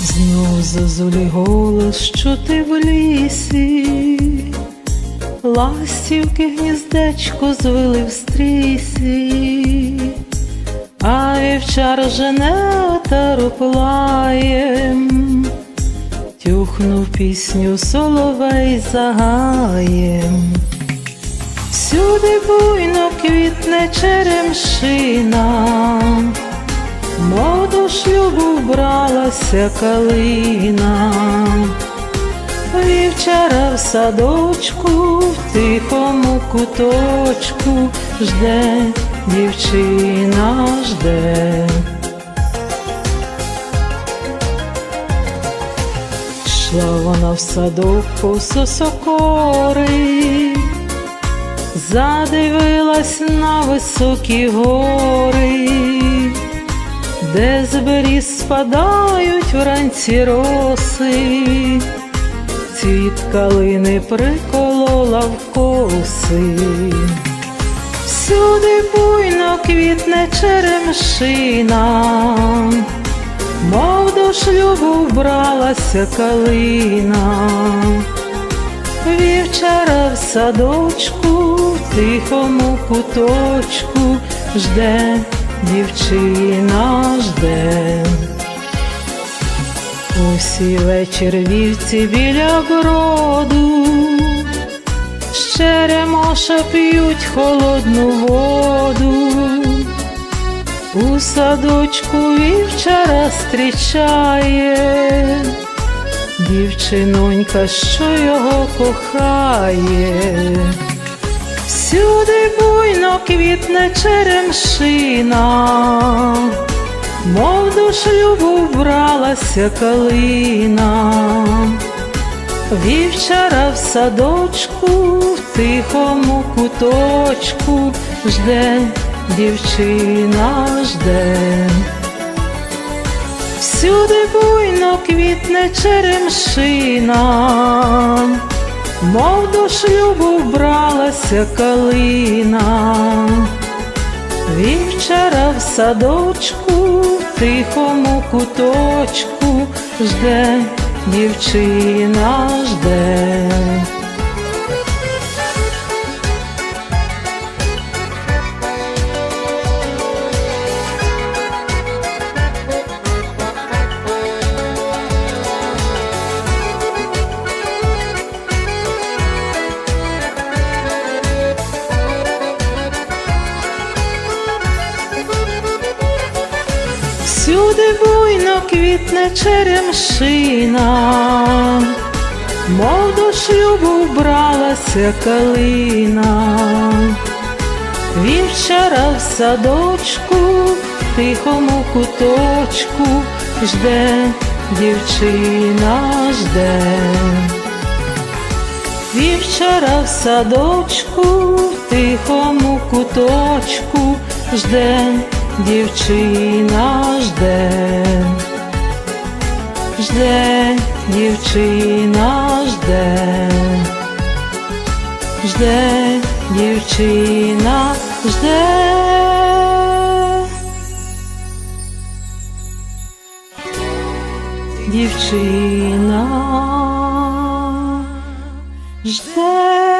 Знов зозулі голос, що ти в лісі, ластівки гніздечко звили в стрісі, а вівчар жене отару плаєм, тюхнув пісню соловей загаєм. Всюди буйно квітне черемшина, мов до шлюбу вбралася калина, вівчара в садочку, в тихому куточку жде, дівчина жде. Йшла вона в садок по сосокори, задивилась на високі гори, де з беріз спадають вранці роси, цвіт калини приколола в коси. Всюди буйно квітне черемшина, мов до шлюбу вбралася калина, вівчара в садочку, в тихому куточку жде, дівчина жде. Усі вечір вівці біля броду, з черемоша п'ють холодну воду. У садочку вівчара зустрічає дівчинонька, що його кохає. Всюди буйно квітне черемшина, мов до шлюбу вбралася калина. Вівчара в садочку, в тихому куточку жде, дівчина жде. Всюди буйно квітне черемшина, мов до шлюбу вбралася калина. Вівчара в садочку, в тихому куточку жде, дівчина жде. Буйно квітне черемшина, мов до шлюбу вбралася калина, вівчара в садочку, тихому куточку. Жде, дівчина жде. Вівчара в садочку, тихому куточку. Жде, дівчина жде, жде, дівчина жде, жде, дівчина жде. Дівчина жде.